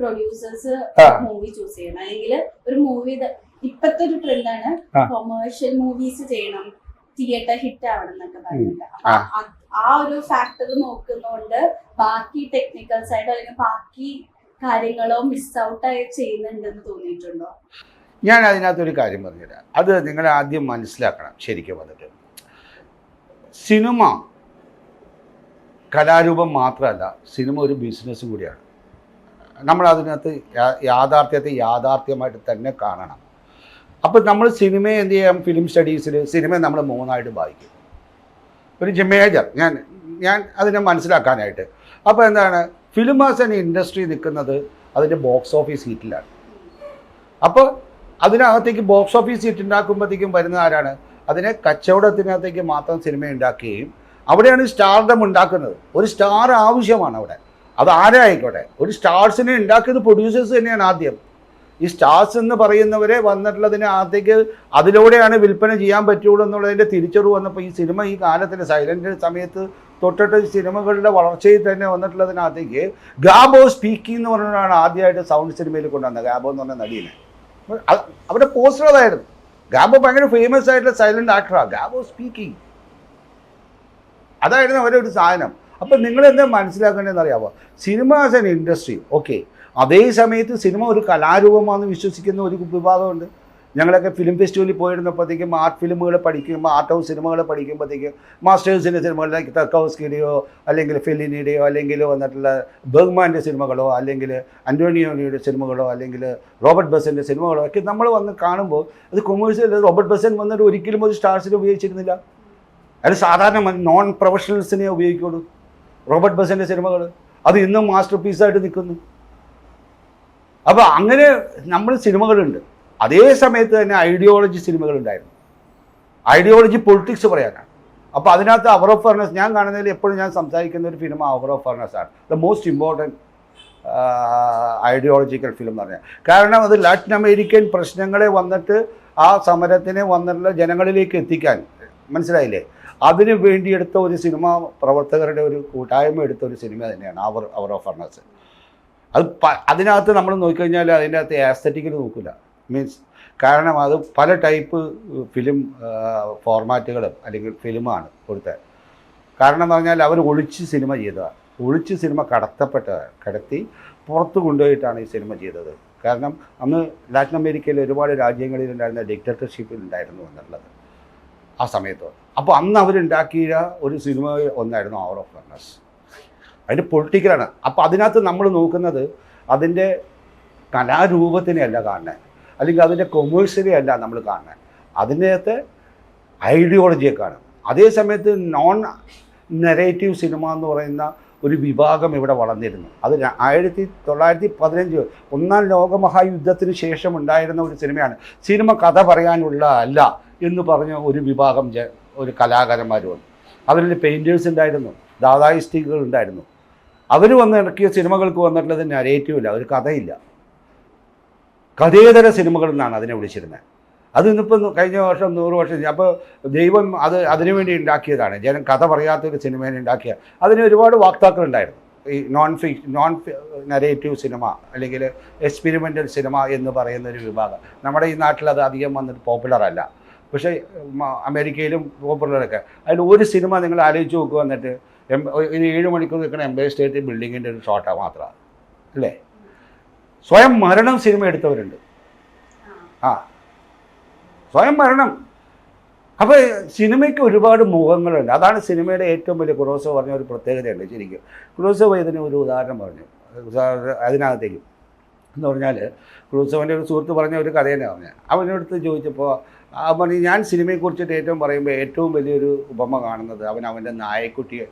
Producers. Movie choose ചെയ്യണം. അല്ലെങ്കിൽ ഒരു മൂവി ഇപ്പത്തെ ഒരു ട്രെൻഡാണ്. കൊമേഴ്ഷ്യൽ മൂവീസ് ചെയ്യണം. തിയേറ്റർ ഹിറ്റ് ആവണം എന്നൊക്കെ പറയുന്നുണ്ട് അപ്പൊ ആ. ഒരു ഫാക്ടർ നോക്കുന്നതുകൊണ്ട് ബാക്കി ടെക്നിക്കൽ സൈഡ് അല്ലെങ്കിൽ ബാക്കി കാര്യങ്ങളോ മിസ് ഔട്ട് ആയി ചെയ്യുന്നുണ്ടെന്ന് തോന്നിയിട്ടുണ്ടോ? ഞാൻ അതിനകത്തൊരു കാര്യം പറഞ്ഞുതരാം. അത് നിങ്ങൾ ആദ്യം മനസ്സിലാക്കണം. ശരിക്കും വന്നിട്ട്. സിനിമ കലാരൂപം മാത്രമല്ല സിനിമ ഒരു ബിസിനസ്സും കൂടിയാണ്. നമ്മൾ അതിനകത്ത് യാഥാർത്ഥ്യത്തെ യാഥാർത്ഥ്യമായിട്ട് തന്നെ കാണണം. അപ്പോൾ നമ്മൾ സിനിമയെ എന്ത് ചെയ്യാം? ഫിലിം സ്റ്റഡീസിൽ സിനിമ നമ്മൾ മൂന്നായിട്ട് വായിക്കും ഒരു മേജർ ഞാൻ ഞാൻ അതിനെ മനസ്സിലാക്കാനായിട്ട്. അപ്പോൾ എന്താണ്? ഫിലിം ആസ് ആൻ ഇൻഡസ്ട്രി നിൽക്കുന്നത് അതിന്റെ ബോക്സ് ഓഫീസ് സീറ്റിലാണ് അപ്പോൾ അതിനകത്തേക്ക് ബോക്സ് ഓഫീസ് സീറ്റ് ഉണ്ടാക്കുമ്പോഴത്തേക്കും വരുന്ന ആരാണ്? അതിനെ കച്ചവടത്തിനകത്തേക്ക് മാത്രം സിനിമ ഉണ്ടാക്കുകയും അവിടെയാണ് സ്റ്റാർഡം ഉണ്ടാക്കുന്നത്. ഒരു സ്റ്റാർ ആവശ്യമാണ് അവിടെ. അത് ആരായിക്കോട്ടെ ഒരു സ്റ്റാർസിനെ ഉണ്ടാക്കിയത് പ്രൊഡ്യൂസേഴ്സ് തന്നെയാണ് ആദ്യം. ഈ സ്റ്റാർസ് എന്ന് പറയുന്നവരെ വന്നിട്ടുള്ളതിന് ആദ്യത്തേക്ക് അതിലൂടെയാണ് വിൽപ്പന ചെയ്യാൻ പറ്റുള്ളൂ എന്നുള്ളതിന്റെ തിരിച്ചറിവ് വന്നപ്പോൾ ഈ സിനിമ ഈ കാലത്തിന് സൈലന്റ് സമയത്ത് തൊട്ടിട്ട് സിനിമകളുടെ വളർച്ചയിൽ തന്നെ വന്നിട്ടുള്ളതിനകത്തേക്ക് ഗാബോ സ്പീക്കിംഗ് എന്ന് പറഞ്ഞാണ് ആദ്യമായിട്ട് സൗണ്ട് സിനിമയിൽ കൊണ്ടുവന്നത്. ഗാബോ എന്ന് പറഞ്ഞ അപ്പോൾ അവരുടെ പോസ്റ്റർ അതായിരുന്നു. ഗാബോ ഭയങ്കര ഫേമസ് ആയിട്ടുള്ള സൈലന്റ് ആക്ടറാണ് ഗാബോ സ്പീക്കിംഗ് അതായിരുന്നു അവരുടെ ഒരു സാധനം. അപ്പം നിങ്ങൾ എന്താ മനസ്സിലാക്കേണ്ടതെന്ന് അറിയാമോ cinema as an industry okay അതേ സമയത്ത് സിനിമ ഒരു കലാരൂപമാണെന്ന് വിശ്വസിക്കുന്ന ഒരു വിഭാഗമുണ്ട്. ഞങ്ങളൊക്കെ ഫിലിം ഫെസ്റ്റിവലിൽ പോയിരുന്നപ്പോഴത്തേക്കും ആർട്ട് ഫിലിമുകൾ പഠിക്കുമ്പോൾ ആർട്ട് ഹൗസ് സിനിമകൾ പഠിക്കുമ്പോഴത്തേക്കും മാസ്റ്റേഴ്സിന്റെ സിനിമകളിലേക്ക് തർക്കോസ്കിയുടെയോ അല്ലെങ്കിൽ ഫെലിനിയുടെയോ അല്ലെങ്കിൽ വന്നിട്ടുള്ള ബർഗ്മാന്റെ സിനിമകളോ അല്ലെങ്കിൽ അന്റോണിയോണിയുടെ സിനിമകളോ അല്ലെങ്കിൽ റോബർട്ട് ബസന്റെ സിനിമകളോ ഒക്കെ നമ്മൾ വന്ന് കാണുമ്പോൾ അത് കൊമേഴ്സ്യൽ റോബർട്ട് ബസൻ വന്നിട്ട് ഒരിക്കലും ഒരു സ്റ്റാർസിനെ ഉപയോഗിച്ചിരുന്നില്ല. അത് സാധാരണ നോൺ പ്രൊഫഷണൽസിനെ ഉപയോഗിക്കുള്ളൂ. റോബർട്ട് ബസിന്റെ സിനിമകൾ അത് ഇന്നും മാസ്റ്റർ പീസായിട്ട് നിൽക്കുന്നു. അപ്പോൾ അങ്ങനെ നമ്മൾ സിനിമകളുണ്ട്. അതേ സമയത്ത് തന്നെ ഐഡിയോളജി സിനിമകളുണ്ടായിരുന്നു. ഐഡിയോളജി പൊളിറ്റിക്സ് പറയാനാണ്. അപ്പോൾ അതിനകത്ത് അവർ ഓഫ് ഫെർണസ് ഞാൻ കാണുന്നതിൽ എപ്പോഴും ഞാൻ സംസാരിക്കുന്ന ഒരു ഫിലിം അവർ ഓഫ് ഫെർണസ് ആണ്. The most important ideological film എന്ന് പറഞ്ഞാൽ. കാരണം അത് ലാറ്റിൻ അമേരിക്കൻ പ്രശ്നങ്ങളെ വന്നിട്ട് ആ സമരത്തിനെ വന്നിട്ടുള്ള ജനങ്ങളിലേക്ക് എത്തിക്കാൻ മനസ്സിലായില്ലേ? അതിന് വേണ്ടി എടുത്ത ഒരു സിനിമ പ്രവർത്തകരുടെ ഒരു കൂട്ടായ്മ എടുത്ത ഒരു സിനിമ തന്നെയാണ് അവർ അവർ ഓഫ് അത് പ- അതിനകത്ത് നമ്മൾ നോക്കിക്കഴിഞ്ഞാൽ അതിന്റെ അകത്ത് ആസ്തറ്റിക്കൽ നോക്കില്ല മീൻസ് കാരണം അത് പല ടൈപ്പ് ഫിലിം ഫോർമാറ്റുകളും അല്ലെങ്കിൽ ഫിലിമാണ് കൊടുത്തത് കാരണം എന്ന് പറഞ്ഞാൽ അവർ ഒളിച്ച് സിനിമ ചെയ്തതാണ് ഒളിച്ച് സിനിമ കടത്തപ്പെട്ടതാണ് കടത്തി പുറത്ത് കൊണ്ടുപോയിട്ടാണ് ഈ സിനിമ ചെയ്തത്. കാരണം അന്ന് ലാറ്റിൻ അമേരിക്കയിൽ ഒരുപാട് രാജ്യങ്ങളിൽ ഉണ്ടായിരുന്ന ഡിക്ടേറ്റർഷിപ്പിൽ ഉണ്ടായിരുന്നു എന്നുള്ളത്. ആ സമയത്ത്. അപ്പോൾ അന്ന് അവരുണ്ടാക്കിയ ഒരു സിനിമ ഒന്നായിരുന്നു അവർ ഓഫ് ഫർണസ് അതിന്റെ പൊളിറ്റിക്കലാണ് അപ്പോൾ അതിനകത്ത് നമ്മൾ നോക്കുന്നത് അതിന്റെ കലാരൂപത്തിനെയല്ല കാണുന്നത് അല്ലെങ്കിൽ അതിന്റെ കൊമേഴ്സിനെ അല്ല നമ്മൾ കാണുന്നത് അതിന്റെ ഐഡിയോളജിയെ കാണും അതേ സമയത്ത് നോൺ നെറേറ്റീവ് സിനിമ എന്ന് പറയുന്ന ഒരു വിഭാഗം ഇവിടെ വളർന്നിരുന്നു. അത് ആയിരത്തി തൊള്ളായിരത്തി പതിനഞ്ച് ഒന്നാം ലോകമഹായുദ്ധത്തിന് ശേഷം ഉണ്ടായിരുന്ന ഒരു സിനിമയാണ്. സിനിമ കഥ പറയാനുള്ള അല്ല. എന്ന് പറഞ്ഞ ഒരു വിഭാഗം ഒരു കലാകാരന്മാരുണ്ട്. അവരിൽ പെയിന്റേഴ്സ് ഉണ്ടായിരുന്നു ദാദായിസ്റ്റിക്കുകൾ ഉണ്ടായിരുന്നു. അവർ വന്ന് ഇറക്കിയ സിനിമകൾക്ക് വന്നിട്ടുള്ളത് നരേറ്റീവ് ഇല്ല ഒരു കഥയില്ല. കഥേതര സിനിമകൾ അതിനെ വിളിച്ചിരുന്നത്. അത് ഇന്നിപ്പം കഴിഞ്ഞ വർഷം നൂറ് വർഷം അപ്പോൾ ദൈവം അത് അതിനു വേണ്ടി ഉണ്ടാക്കിയതാണ്. ജനം കഥ പറയാത്തൊരു സിനിമേനെ ഉണ്ടാക്കിയ. അതിന് ഒരുപാട് വാക്താക്കളുണ്ടായിരുന്നു ഈ നോൺ ഫി നോൺ നരേറ്റീവ് സിനിമ അല്ലെങ്കിൽ എക്സ്പെരിമെന്റൽ സിനിമ എന്ന് പറയുന്ന ഒരു വിഭാഗം. നമ്മുടെ ഈ നാട്ടിൽ അത് അധികം വന്നിട്ട് പോപ്പുലർ അല്ല. പക്ഷേ അമേരിക്കയിലും പോപ്പുലറൊക്കെ. അതിൽ ഒരു സിനിമ നിങ്ങൾ ആലോചിച്ച് നോക്കുക എന്നിട്ട് എം- ഒരു ഏഴ് മണിക്കൂർ നിൽക്കുന്ന എംബയർ സ്റ്റേറ്റ് ബിൽഡിങ്ങിന്റെ ഒരു ഷോട്ടാണ് മാത്രമാണ് അല്ലേ? സ്വയം മരണം സിനിമ എടുത്തവരുണ്ട്. ആ. സ്വയം മരണം. അപ്പോൾ സിനിമയ്ക്ക് ഒരുപാട് മുഖങ്ങളുണ്ട്. അതാണ് സിനിമയുടെ ഏറ്റവും വലിയ ക്രോസോ പറഞ്ഞ ഒരു പ്രത്യേകതയുണ്ട് ശരിക്കും. ക്രോസോ ഇതിന് ഒരു ഉദാഹരണം പറഞ്ഞു. അതിനകത്തേക്ക്. എന്ന് പറഞ്ഞാൽ ക്രൂസവന്റെ ഒരു സുഹൃത്ത് പറഞ്ഞ ഒരു കഥ തന്നെ പറഞ്ഞു. അവനടുത്ത് ചോദിച്ചപ്പോൾ അവൻ പറഞ്ഞു ഞാൻ സിനിമയെക്കുറിച്ചിട്ട് ഏറ്റവും പറയുമ്പോൾ ഏറ്റവും വലിയൊരു ഉപമ കാണുന്നത് അവൻ അവന്റെ നായക്കുട്ടിയെ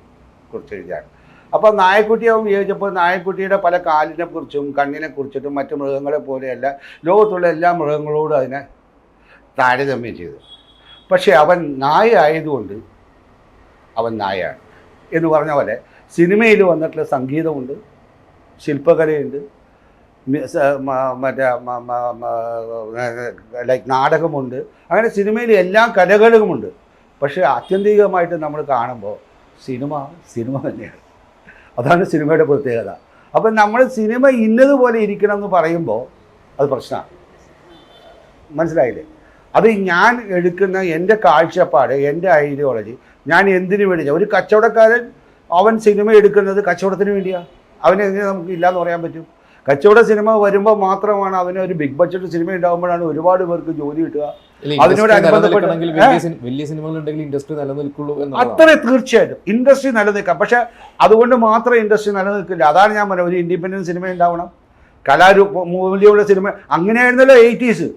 കുറിച്ച് എഴുതിയാണ്. അപ്പോൾ നായക്കുട്ടി അവൻ വിചാരിച്ചപ്പോൾ നായക്കുട്ടിയുടെ പല കാലിനെ കുറിച്ചും കണ്ണിനെ കുറിച്ചിട്ടും മറ്റു മൃഗങ്ങളെ പോലെയല്ല ലോകത്തുള്ള എല്ലാ മൃഗങ്ങളോടും അതിനെ താരതമ്യം ചെയ്തു. പക്ഷേ അവൻ നായ ആയതുകൊണ്ട് അവൻ നായയാണ്. എന്ന് പറഞ്ഞ പോലെ സിനിമയിൽ വന്നിട്ടുള്ള സംഗീതമുണ്ട് ശില്പകലയുണ്ട് മറ്റേ ലൈക്ക് നാടകമുണ്ട്. അങ്ങനെ സിനിമയിൽ എല്ലാ കലകളുമുണ്ട് പക്ഷേ ആത്യന്തികമായിട്ട് നമ്മൾ കാണുമ്പോൾ സിനിമ സിനിമ തന്നെയാണ്. അതാണ് സിനിമയുടെ പ്രത്യേകത. അപ്പം നമ്മൾ സിനിമ ഇന്നതുപോലെ ഇരിക്കണം എന്ന് പറയുമ്പോൾ അത് പ്രശ്നമാണ്. മനസ്സിലായില്ലേ? അത് ഞാൻ എടുക്കുന്ന എന്റെ കാഴ്ചപ്പാട് എന്റെ ഐഡിയോളജി ഞാൻ എന്തിനു വേണ്ടി ഒരു കച്ചവടക്കാരൻ അവൻ സിനിമ എടുക്കുന്നത് കച്ചവടത്തിന് വേണ്ടിയാണ് അവനെങ്ങനെ നമുക്ക് ഇല്ലാന്ന് പറയാൻ പറ്റും? കച്ചവട സിനിമ വരുമ്പോൾ മാത്രമാണ് അവന് ഒരു ബിഗ് ബഡ്ജറ്റ് സിനിമ ഉണ്ടാകുമ്പോഴാണ് ഒരുപാട് പേർക്ക് ജോലി കിട്ടുക. അതിനോട് വലിയ സിനിമകൾ ഉണ്ടെങ്കിൽ ഇൻഡസ്ട്രി നിലനിൽക്കുള്ളൂ അത്ര തീർച്ചയായിട്ടും. ഇൻഡസ്ട്രി നിലനിൽക്കാം. പക്ഷെ അതുകൊണ്ട് മാത്രം ഇൻഡസ്ട്രി നിലനിൽക്കില്ല. അതാണ് ഞാൻ പറഞ്ഞത്. ഒരു ഇൻഡിപെൻഡന്റ് സിനിമ ഉണ്ടാവണം. കലാരൂപ മൂല്യമുള്ള സിനിമ അങ്ങനെയായിരുന്നല്ലോ എയ്റ്റീസ്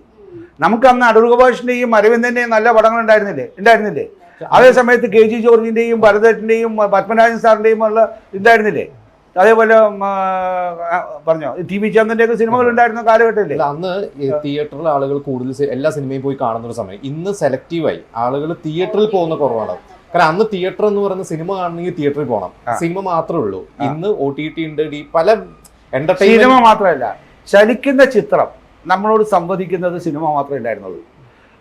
നമുക്ക് അന്ന് അടൂർ ഗോപാഷിന്റെയും അരവിന്ദന്റെയും നല്ല പടങ്ങൾ ഉണ്ടായിരുന്നില്ലേ? ഉണ്ടായിരുന്നില്ലേ അതേ സമയത്ത് കെ ജി ജോർജിന്റെയും ഭരതേട്ടന്റെയും പത്മനാഭൻ സാറിന്റെയും ഉള്ള ഉണ്ടായിരുന്നില്ലേ അതേപോലെ പറഞ്ഞോ. ടി വി ചന്ദ്രന്റെയൊക്കെ സിനിമകൾ ഉണ്ടായിരുന്ന കാലഘട്ടമില്ലേ അന്ന് തിയേറ്ററിലെ തിയേറ്ററിൽ ആളുകൾ കൂടുതൽ എല്ലാ സിനിമയും പോയി കാണുന്ന ഒരു സമയം. ഇന്ന് സെലക്റ്റീവായി. ആളുകൾ തിയേറ്ററിൽ പോകുന്ന കുറവാണ്. കാരണം അന്ന് തിയേറ്റർ എന്ന് പറയുന്ന സിനിമ കാണണമെങ്കിൽ തിയേറ്ററിൽ പോകണം. സിനിമ മാത്രമേ ഉള്ളൂ. ഇന്ന് ഒ ടി ടി ഉണ്ട് ഡി പല സിനിമ മാത്രമല്ല ചലിക്കുന്ന ചിത്രം നമ്മളോട് സംവദിക്കുന്നത് സിനിമ മാത്രമേ ഉണ്ടായിരുന്നുള്ളൂ.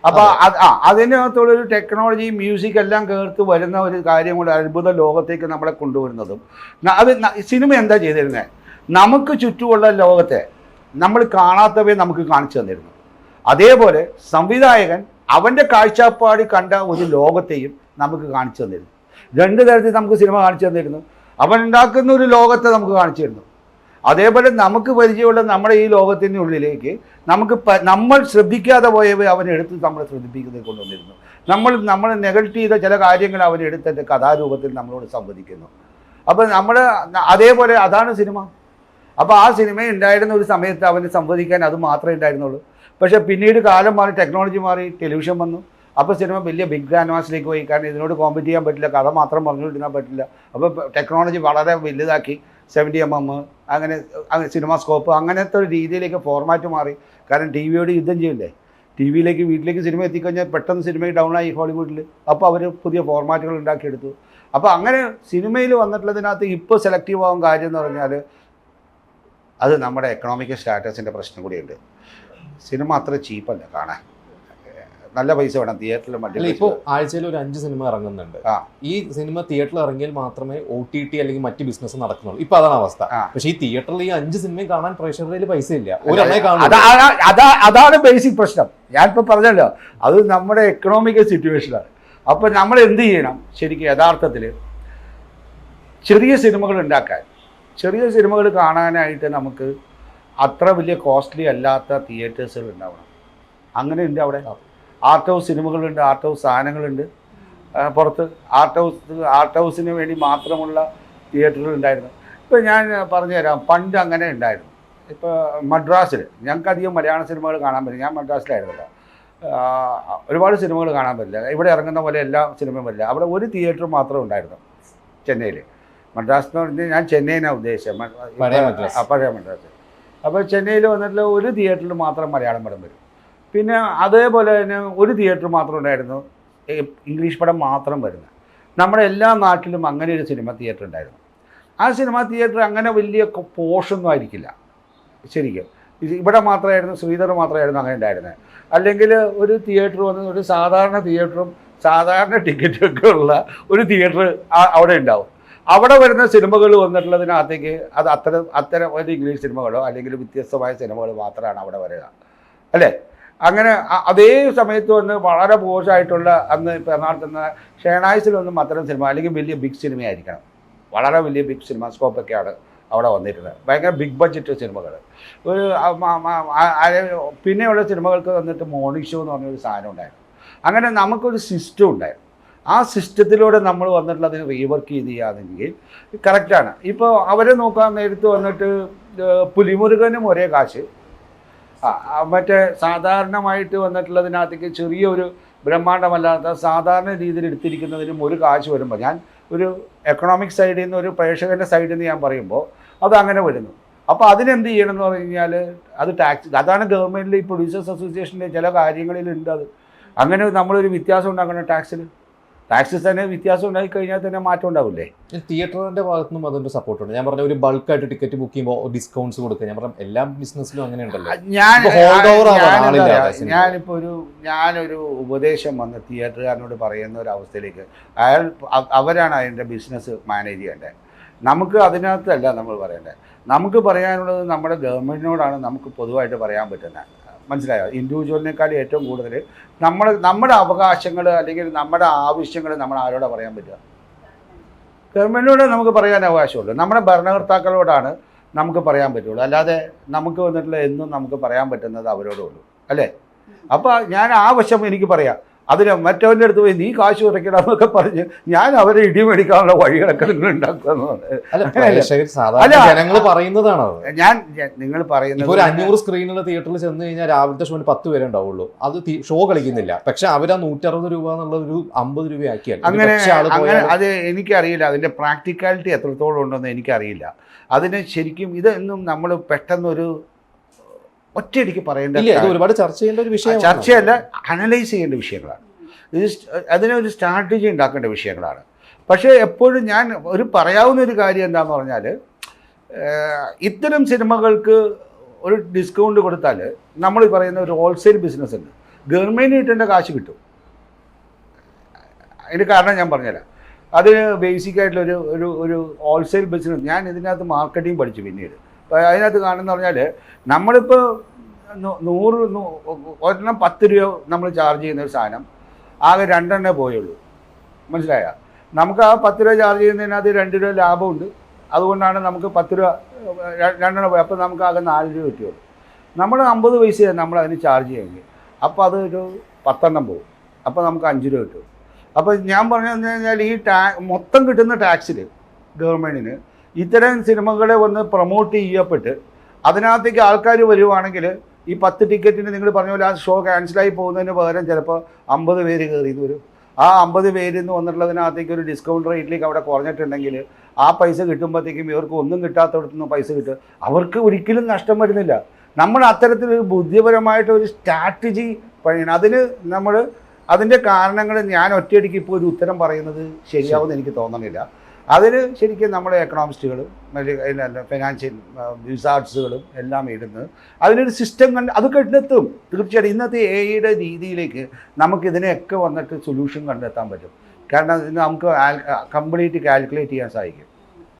അപ്പൊ അതിനകത്തുള്ള ഒരു ടെക്നോളജി മ്യൂസിക് എല്ലാം കേർത്ത് വരുന്ന ഒരു കാര്യം കൂടെ അത്ഭുത ലോകത്തേക്ക് നമ്മളെ കൊണ്ടുവരുന്നതും. അത് സിനിമ എന്താ ചെയ്തിരുന്നത് നമുക്ക് ചുറ്റുമുള്ള ലോകത്തെ നമ്മൾ കാണാത്തവയെ നമുക്ക് കാണിച്ചു തന്നിരുന്നു. അതേപോലെ സംവിധായകൻ അവന്റെ കാഴ്ചപ്പാടി കണ്ട ഒരു ലോകത്തെയും നമുക്ക് കാണിച്ചു തന്നിരുന്നു. രണ്ട് തരത്തിൽ നമുക്ക് സിനിമ കാണിച്ചു തന്നിരുന്നു. അവൻ ഉണ്ടാക്കുന്ന ഒരു ലോകത്തെ നമുക്ക് കാണിച്ചു തരുന്നു അതേപോലെ നമുക്ക് പരിചയമുള്ള നമ്മുടെ ഈ ലോകത്തിന്റെ ഉള്ളിലേക്ക് നമുക്ക് നമ്മൾ ശ്രദ്ധിക്കാതെ പോയവ അവനെടുത്ത് നമ്മളെ ശ്രദ്ധിപ്പിക്കുന്നത് കൊണ്ടുവന്നിരുന്നു. നമ്മൾ നമ്മൾ നെഗറ്റ് ചെയ്ത ചില കാര്യങ്ങൾ എടുത്തിട്ട് കഥാരൂപത്തിൽ നമ്മളോട് സംവദിക്കുന്നു. അപ്പോൾ നമ്മൾ അതേപോലെ അതാണ് സിനിമ. അപ്പോൾ ആ സിനിമ ഉണ്ടായിരുന്ന ഒരു സമയത്ത് അവന് സംവദിക്കാൻ അത് മാത്രമേ ഉണ്ടായിരുന്നുള്ളൂ. പക്ഷേ പിന്നീട് കാലം മാറി ടെക്നോളജി മാറി ടെലിവിഷൻ വന്നു. അപ്പോൾ സിനിമ വലിയ ബിഗ് ക്യാൻവാസിലേക്ക് പോയി. കാരണം ഇതിനോട് കോമ്പറ്റ് ചെയ്യാൻ പറ്റില്ല. കഥ മാത്രം പറഞ്ഞുകൊണ്ടിരുന്നാൽ പറ്റില്ല. അപ്പോൾ ടെക്നോളജി വളരെ വലുതാക്കി. സെവന്റി എം എം അങ്ങനെ സിനിമ സ്കോപ്പ് അങ്ങനത്തെ ഒരു രീതിയിലേക്ക് ഫോർമാറ്റ് മാറി. കാരണം ടി വിയോട് യുദ്ധം ചെയ്യില്ലേ? ടി വിയിലേക്ക് വീട്ടിലേക്ക് സിനിമ എത്തിക്കഴിഞ്ഞാൽ പെട്ടെന്ന് സിനിമ ഡൗൺ ആയി ഹോളിവുഡിൽ അപ്പോൾ അവർ പുതിയ ഫോർമാറ്റുകൾ ഉണ്ടാക്കിയെടുത്തു. അപ്പോൾ അങ്ങനെ സിനിമയിൽ വന്നിട്ടുള്ളതിനകത്ത് ഇപ്പോൾ സെലക്റ്റീവ് ആവാൻ കാര്യം എന്ന് പറഞ്ഞാൽ അത് നമ്മുടെ എക്കണോമിക് സ്റ്റാറ്റസിന്റെ പ്രശ്നം കൂടിയുണ്ട്. സിനിമ അത്ര ചീപ്പല്ല കാണാൻ. നല്ല പൈസ വേണം തിയേറ്ററിലും മറ്റേ ഇപ്പോൾ ഇപ്പോ ആഴ്ചയിൽ ഒരു അഞ്ച് സിനിമ ഇറങ്ങുന്നുണ്ട്. ഈ സിനിമ തിയേറ്ററിൽ ഇറങ്ങിയാൽ മാത്രമേ ഒ ടി ടി അല്ലെങ്കിൽ മറ്റ് ബിസിനസ് നടക്കുന്നുള്ളൂ. ഇപ്പൊ അതാണ് അവസ്ഥ. പക്ഷേ ഈ തിയേറ്ററിൽ ഈ അഞ്ച് സിനിമയും കാണാൻ പ്രേക്ഷകരുടെ പൈസ ഇല്ല. ഒരെണ്ണേ അതാണ് ബേസിക് പ്രശ്നം. ഞാനിപ്പോൾ പറഞ്ഞല്ലോ അത് നമ്മുടെ എക്കണോമിക്കൽ സിറ്റുവേഷനാണ് അപ്പോൾ നമ്മൾ എന്ത് ചെയ്യണം? ശരിക്കും യഥാർത്ഥത്തിൽ ചെറിയ സിനിമകൾ ഉണ്ടാക്കാൻ ചെറിയ സിനിമകൾ കാണാനായിട്ട് നമുക്ക് അത്ര വലിയ കോസ്റ്റ്ലി അല്ലാത്ത തിയേറ്റേഴ്സുകൾ ഉണ്ടാവണം. അങ്ങനെ ഉണ്ട് അവിടെ? ആർട്ട് ഹൗസ് സിനിമകളുണ്ട് ആർട്ട് ഹൗസ് സാധനങ്ങളുണ്ട്. പുറത്ത് ആർട്ട് ഹൗസ് ആർട്ട് ഹൗസിന് വേണ്ടി മാത്രമുള്ള തിയേറ്ററുകൾ ഉണ്ടായിരുന്നു ഇപ്പോൾ ഞാൻ പറഞ്ഞുതരാം പണ്ട് അങ്ങനെ ഉണ്ടായിരുന്നു. ഇപ്പോൾ മദ്രാസിൽ ഞങ്ങൾക്ക് അധികം മലയാള സിനിമകൾ കാണാൻ പറ്റില്ല. ഞാൻ മദ്രാസിലായിരുന്നല്ലോ. ഒരുപാട് സിനിമകൾ കാണാൻ പറ്റില്ല. ഇവിടെ ഇറങ്ങുന്ന പോലെ എല്ലാ സിനിമയും പറ്റില്ല. അവിടെ ഒരു തിയേറ്റർ മാത്രമേ ഉണ്ടായിരുന്നു ചെന്നൈയിൽ മദ്രാസ് എന്ന് പറഞ്ഞാൽ ഞാൻ ചെന്നൈനാണ് ഉദ്ദേശിച്ചത്. പഴയ മദ്രാസ്. അപ്പോൾ ചെന്നൈയിൽ വന്നിട്ടുള്ള ഒരു തിയേറ്ററിൽ മാത്രം മലയാളം പടം വരും. പിന്നെ അതേപോലെ തന്നെ ഒരു തിയേറ്റർ മാത്രം ഉണ്ടായിരുന്നു. ഇംഗ്ലീഷ് പടം മാത്രം വരുന്നത്. നമ്മുടെ എല്ലാ നാട്ടിലും അങ്ങനെ ഒരു സിനിമ തിയേറ്റർ ഉണ്ടായിരുന്നു. ആ സിനിമ തിയേറ്റർ അങ്ങനെ വലിയ പോഷൊന്നും ആയിരിക്കില്ല. ശരിക്കും. ഇവിടെ മാത്രമായിരുന്നു ശ്രീധർ മാത്രമായിരുന്നു അങ്ങനെ ഉണ്ടായിരുന്നത്. അല്ലെങ്കിൽ ഒരു തിയേറ്റർ വന്ന് ഒരു സാധാരണ തിയേറ്ററും സാധാരണ ടിക്കറ്റൊക്കെ ഉള്ള ഒരു തിയേറ്റർ അവിടെ ഉണ്ടാവും. അവിടെ വരുന്ന സിനിമകൾ വന്നിട്ടുള്ളതിനകത്തേക്ക് അത് അത്തരം അത്തരം ഒരു ഇംഗ്ലീഷ് സിനിമകളോ അല്ലെങ്കിൽ വ്യത്യസ്തമായ സിനിമകൾ മാത്രമാണ് അവിടെ വരിക. അല്ലേ? അങ്ങനെ അതേ സമയത്ത് വന്ന് വളരെ പോഷായിട്ടുള്ള അന്ന് നിന്ന് ഷേണായ്സിലൊന്നും അത്തരം സിനിമ അല്ലെങ്കിൽ വലിയ ബിഗ് സിനിമയായിരിക്കണം വളരെ വലിയ ബിഗ് സിനിമ സ്കോപ്പൊക്കെയാണ് അവിടെ വന്നിരുന്നത്. ഭയങ്കര ബിഗ് ബഡ്ജറ്റ് സിനിമകൾ. ഒരു പിന്നെയുള്ള സിനിമകൾക്ക് വന്നിട്ട് മോർണിംഗ് ഷോ എന്ന് പറഞ്ഞൊരു സാധനം ഉണ്ടായിരുന്നു. അങ്ങനെ നമുക്കൊരു സിസ്റ്റം ഉണ്ടായിരുന്നു. ആ സിസ്റ്റത്തിലൂടെ നമ്മൾ വന്നിട്ടുള്ള അതിന് റീവർക്ക് ചെയ്ത് ചെയ്യാന്നെങ്കിൽ കറക്റ്റാണ് ഇപ്പോൾ അവരെ നോക്കാൻ നേരത്ത് വന്നിട്ട് പുലിമുരുകനും ഒരേ കാശ്. മറ്റേ സാധാരണമായിട്ട് വന്നിട്ടുള്ളതിനകത്തേക്ക് ചെറിയൊരു ബ്രഹ്മാണ്ടമല്ലാത്ത സാധാരണ രീതിയിൽ എടുത്തിരിക്കുന്നതിനും ഒരു കാശ് വരുമ്പോൾ ഞാൻ ഒരു എക്കണോമിക് സൈഡിൽ നിന്ന് ഒരു പ്രേക്ഷകന്റെ സൈഡിൽ നിന്ന് ഞാൻ പറയുമ്പോൾ അത് അങ്ങനെ വരുന്നു. അപ്പോൾ അതിനെന്ത് ചെയ്യണം എന്ന് പറഞ്ഞു കഴിഞ്ഞാൽ അത് ടാക്സ് അതാണ് ഗവൺമെന്റിൽ ഈ പ്രൊഡ്യൂസേഴ്സ് അസോസിയേഷന്റെ ചില കാര്യങ്ങളിലുണ്ട് അത്. അങ്ങനെ നമ്മളൊരു വ്യത്യാസം ഉണ്ടാക്കണം ടാക്സിൽ ടാക്സിൽ തന്നെ വ്യത്യാസം ഉണ്ടായി കഴിഞ്ഞാൽ തന്നെ മാറ്റം ഉണ്ടാവില്ലേ? തിയേറ്ററിന്റെ ഭാഗത്തു നിന്നും അതിന്റെ സപ്പോർട്ട് ഉണ്ട് ഞാൻ പറഞ്ഞ ഒരു ബൾക്കായിട്ട് ടിക്കറ്റ് ബുക്ക് ചെയ്യുമ്പോൾ ഡിസ്കൗണ്ട്സ് കൊടുക്കുക. ഞാൻ പറഞ്ഞ എല്ലാ ബിസിനസ്സിലും അങ്ങനെ ഉണ്ടല്ലോ. ഞാൻ ഒരു ഞാനൊരു ഉപദേശം വന്ന് തിയേറ്ററുകാരനോട് പറയുന്ന ഒരു അവസ്ഥയിലേക്ക്. അയാൾ അവരാണ് അതിന്റെ ബിസിനസ് മാനേജ് ചെയ്യേണ്ടത്. നമുക്ക് അതിനകത്തല്ല നമ്മൾ പറയേണ്ടത്. നമുക്ക് പറയാനുള്ളത് നമ്മുടെ ഗവൺമെന്റിനോടാണ് നമുക്ക് പൊതുവായിട്ട് പറയാൻ പറ്റുന്നത്. മനസ്സിലായോ? ഇൻഡിവിജ്വലിനേക്കാൾ ഏറ്റവും കൂടുതൽ നമ്മൾ നമ്മുടെ അവകാശങ്ങൾ അല്ലെങ്കിൽ നമ്മുടെ ആവശ്യങ്ങൾ നമ്മൾ ആരോടാ പറയാൻ പറ്റുക? ഗവൺമെന്റിനോട് നമുക്ക് പറയാൻ അവകാശമുള്ളൂ. നമ്മുടെ ഭരണകർത്താക്കളോടാണ് നമുക്ക് പറയാൻ പറ്റുള്ളൂ. അല്ലാതെ നമുക്ക് വന്നിട്ടുള്ള എന്നും നമുക്ക് പറയാൻ പറ്റുന്നത് അവരോടുള്ളൂ അല്ലേ? അപ്പോൾ ഞാൻ ആ വശം എനിക്ക് പറയാം. അതിന് മറ്റവന്റെ അടുത്ത് പോയി നീ കാശ് കുറയ്ക്കണം എന്നൊക്കെ പറഞ്ഞ് ഞാൻ അവരെ ഇടി മേടിക്കാനുള്ള വഴികളൊക്കെ നിങ്ങൾ ഉണ്ടാക്കുന്നതാണ് ഞാൻ നിങ്ങൾ പറയുന്നത് ഒരു അഞ്ഞൂറ് സ്ക്രീനുള്ള തിയേറ്ററിൽ ചെന്ന് കഴിഞ്ഞാൽ രാവിലത്തെ ഷോന് പത്ത് പേരെ ഉണ്ടാവുള്ളൂ. അത് ഷോ കളിക്കുന്നില്ല. പക്ഷെ അവർ ആ നൂറ്ററുപത് രൂപ എന്നുള്ള ഒരു അമ്പത് രൂപ ആക്കിയാൽ അങ്ങനെ അങ്ങനെ അത് എനിക്കറിയില്ല. അതിന്റെ പ്രാക്ടിക്കാലിറ്റി എത്രത്തോളം ഉണ്ടെന്ന് എനിക്കറിയില്ല. അതിന് ശരിക്കും ഇതൊന്നും നമ്മൾ പെട്ടെന്നൊരു ഒറ്റയടിക്ക് പറയേണ്ട ഒരുപാട് ചർച്ച ചെയ്യേണ്ട ഒരു വിഷയം ചർച്ചയല്ല അനലൈസ് ചെയ്യേണ്ട വിഷയങ്ങളാണ്. അതിനെ ഒരു അതിനൊരു സ്ട്രാറ്റജി ഉണ്ടാക്കേണ്ട വിഷയങ്ങളാണ്. പക്ഷേ എപ്പോഴും ഞാൻ ഒരു പറയാവുന്ന ഒരു കാര്യം എന്താണെന്ന് പറഞ്ഞാൽ ഇത്തരം സിനിമകൾക്ക് ഒരു ഡിസ്കൗണ്ട് കൊടുത്താൽ നമ്മൾ പറയുന്ന ഒരു ഹോൾസെയിൽ ബിസിനസ് ഉണ്ട്. ഗവൺമെന്റ് കിട്ടേണ്ട കാശ് കിട്ടും. അതിന് കാരണം ഞാൻ പറഞ്ഞല്ല അതിന് ബേസിക് ആയിട്ടുള്ള ഒരു ഒരു ഒരു ഹോൾസെയിൽ ബിസിനസ് ഞാൻ ഇതിനകത്ത് മാർക്കറ്റിംഗ് പഠിച്ചു പിന്നീട്. അതിനകത്ത് കാണുന്ന പറഞ്ഞാൽ നമ്മളിപ്പോൾ നൂറ് ഒരെണ്ണം പത്ത് രൂപ നമ്മൾ ചാർജ് ചെയ്യുന്ന ഒരു സാധനം. ആകെ രണ്ടെണ്ണേ പോയുള്ളൂ. മനസ്സിലായ? നമുക്ക് ആ പത്ത് രൂപ ചാർജ് ചെയ്യുന്നതിനകത്ത് രണ്ട് രൂപ ലാഭമുണ്ട്. അതുകൊണ്ടാണ് നമുക്ക് പത്ത് രൂപ രണ്ടെണ്ണം പോയി. അപ്പോൾ നമുക്ക് ആകെ നാല് രൂപ കിട്ടിയുള്ളൂ. നമ്മൾ അമ്പത് പൈസയാണ് നമ്മൾ അതിന് ചാർജ് ചെയ്യുമെങ്കിൽ അപ്പോൾ അതൊരു പത്തെണ്ണം പോകും അപ്പോൾ നമുക്ക് അഞ്ച് രൂപ കിട്ടും. അപ്പോൾ ഞാൻ പറഞ്ഞു കഴിഞ്ഞാൽ ഈ ടാ മൊത്തം കിട്ടുന്ന ടാക്സിൽ ഗവൺമെന്റിന് ഇത്തരം സിനിമകളെ ഒന്ന് പ്രൊമോട്ട് ചെയ്യപ്പെട്ട് അതിനകത്തേക്ക് ആൾക്കാർ വരുവാണെങ്കിൽ ഈ പത്ത് ടിക്കറ്റിന് നിങ്ങൾ പറഞ്ഞ പോലെ ആ ഷോ ക്യാൻസലായി പോകുന്നതിന് പകരം ചിലപ്പോൾ അമ്പത് പേര് കയറി വരും. ആ അമ്പത് പേരിൽ നിന്ന് വന്നിട്ടുള്ളതിനകത്തേക്ക് ഒരു ഡിസ്കൗണ്ട് റേറ്റിലേക്ക് അവിടെ കുറഞ്ഞിട്ടുണ്ടെങ്കിൽ ആ പൈസ കിട്ടുമ്പോഴത്തേക്കും ഇവർക്ക് ഒന്നും കിട്ടാത്തടത്തുനിന്ന് പൈസ കിട്ടും. അവർക്ക് ഒരിക്കലും നഷ്ടം വരുന്നില്ല. നമ്മൾ അത്തരത്തിലൊരു ബുദ്ധിപരമായിട്ട് ഒരു സ്ട്രാറ്റജി പണിയണം. അതിന് നമ്മൾ അതിന്റെ കാരണങ്ങൾ ഞാൻ ഒറ്റയടിക്ക് ഇപ്പോൾ ഒരു ഉത്തരം പറയുന്നത് ശരിയാവുമെന്ന് എനിക്ക് തോന്നണില്ല. അതിന് ശരിക്കും നമ്മുടെ എക്കണോമിസ്റ്റുകളും ഫിനാൻഷ്യൽ വിസാർട്സുകളും എല്ലാം ഇടുന്നത്. അതിനൊരു സിസ്റ്റം കണ്ട് അത് കണ്ടെത്തും. തീർച്ചയായിട്ടും ഇന്നത്തെ എ ഐയുടെ രീതിയിലേക്ക് നമുക്കിതിനെയൊക്കെ വന്നിട്ട് സൊല്യൂഷൻ കണ്ടെത്താൻ പറ്റും. കാരണം നമുക്ക് കംപ്ലീറ്റ് കാൽക്കുലേറ്റ് ചെയ്യാൻ സാധിക്കും.